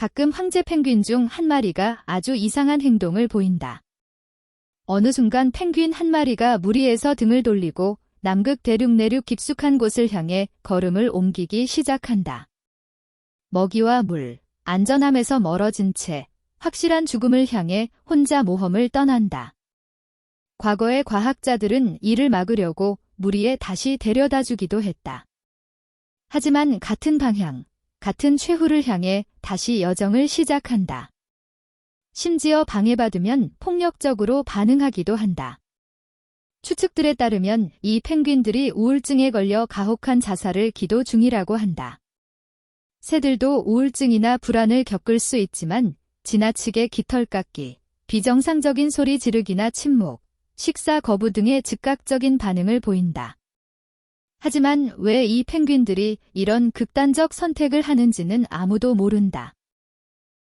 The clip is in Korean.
가끔 황제 펭귄 중 한 마리가 아주 이상한 행동을 보인다. 어느 순간 펭귄 한 마리가 무리에서 등을 돌리고 남극 대륙 내륙 깊숙한 곳을 향해 걸음을 옮기기 시작한다. 먹이와 물, 안전함에서 멀어진 채 확실한 죽음을 향해 혼자 모험을 떠난다. 과거의 과학자들은 이를 막으려고 무리에 다시 데려다 주기도 했다. 하지만 같은 방향, 같은 최후를 향해 다시 여정을 시작한다. 심지어 방해받으면 폭력적으로 반응하기도 한다. 추측들에 따르면 이 펭귄들이 우울증에 걸려 가혹한 자살을 기도 중이라고 한다. 새들도 우울증이나 불안을 겪을 수 있지만 지나치게 깃털 깎기, 비정상적인 소리 지르기나 침묵, 식사 거부 등의 즉각적인 반응을 보인다. 하지만 왜 이 펭귄들이 이런 극단적 선택을 하는지는 아무도 모른다.